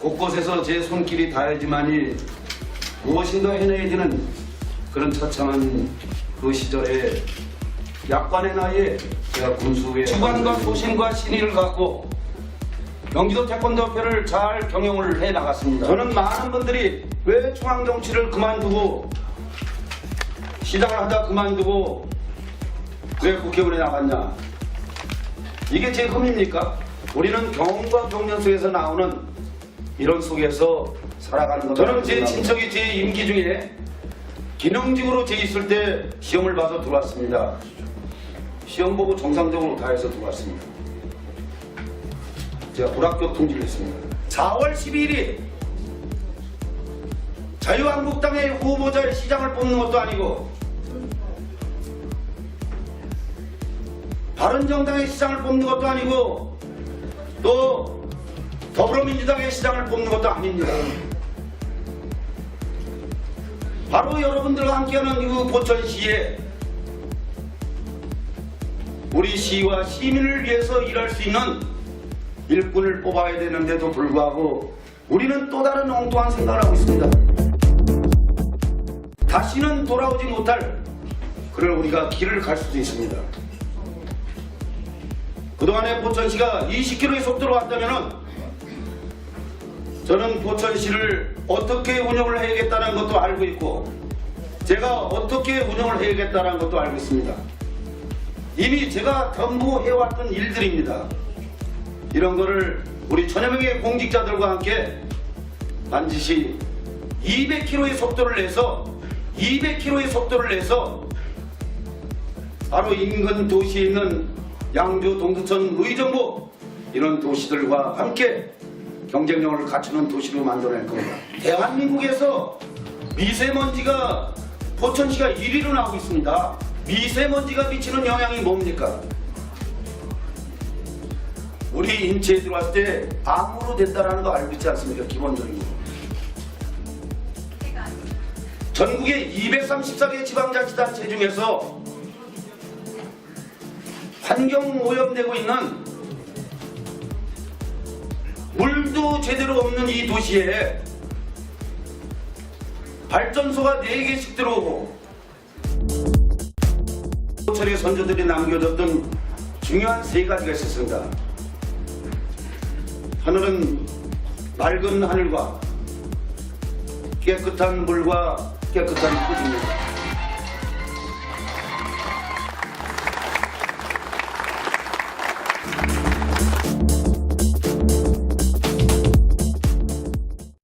곳곳에서 제 손길이 닿아야지만이 무엇인가 해내야지는 그런 처참한 그 시절에 약관의 나이에 제가 군수의 주관과 소신과 신의를 갖고 경기도 태권도협회를 잘 경영을 해 나갔습니다. 저는 많은 분들이 왜 중앙 정치를 그만두고 시장을 하다 그만두고 왜 국회의원에 나갔냐? 이게 제 흠입니까? 우리는 경험과 경련 속에서 나오는 이런 속에서 살아가는 겁니다. 저는 제 친척이 제 임기 중에 기능직으로 제 있을 때 시험을 봐서 들어왔습니다. 시험 보고 정상적으로 다 해서 들어왔습니다. 제가 불합격 통지를 했습니다. 4월 12일이 자유한국당의 후보자의 시장을 뽑는 것도 아니고 바른정당의 시장을 뽑는 것도 아니고 또 더불어민주당의 시장을 뽑는 것도 아닙니다. 바로 여러분들과 함께하는 이 보천시에 우리 시와 시민을 위해서 일할 수 있는 일꾼을 뽑아야 되는데도 불구하고 우리는 또 다른 엉뚱한 생각을 하고 있습니다. 다시는 돌아오지 못할 그런 우리가 길을 갈 수도 있습니다. 그동안에 보천시가 20km의 속도로 왔다면은 저는 보천시를 어떻게 운영을 해야겠다는 것도 알고 있고 제가 어떻게 운영을 해야겠다는 것도 알고 있습니다. 이미 제가 전부 해왔던 일들입니다. 이런 거를 우리 천여 명의 공직자들과 함께 반드시 200km의 속도를 내서 200km의 속도를 내서 바로 인근 도시에 있는 양주, 동두천, 의정부 이런 도시들과 함께 경쟁력을 갖추는 도시로 만들어낼 겁니다. 대한민국에서 미세먼지가 포천시가 1위로 나오고 있습니다. 미세먼지가 미치는 영향이 뭡니까? 우리 인체에 들어왔을 때 암으로 된다는 거 알고 있지 않습니까? 기본적으로. 전국의 234개 지방자치단체 중에서 환경 오염되고 있는 물도 제대로 없는 이 도시에 발전소가 4개씩 들어오고 호철의 선조들이 남겨뒀던 중요한 세 가지가 있었습니다. 하늘은 맑은 하늘과 깨끗한 물과 깨끗한 뿌입니다.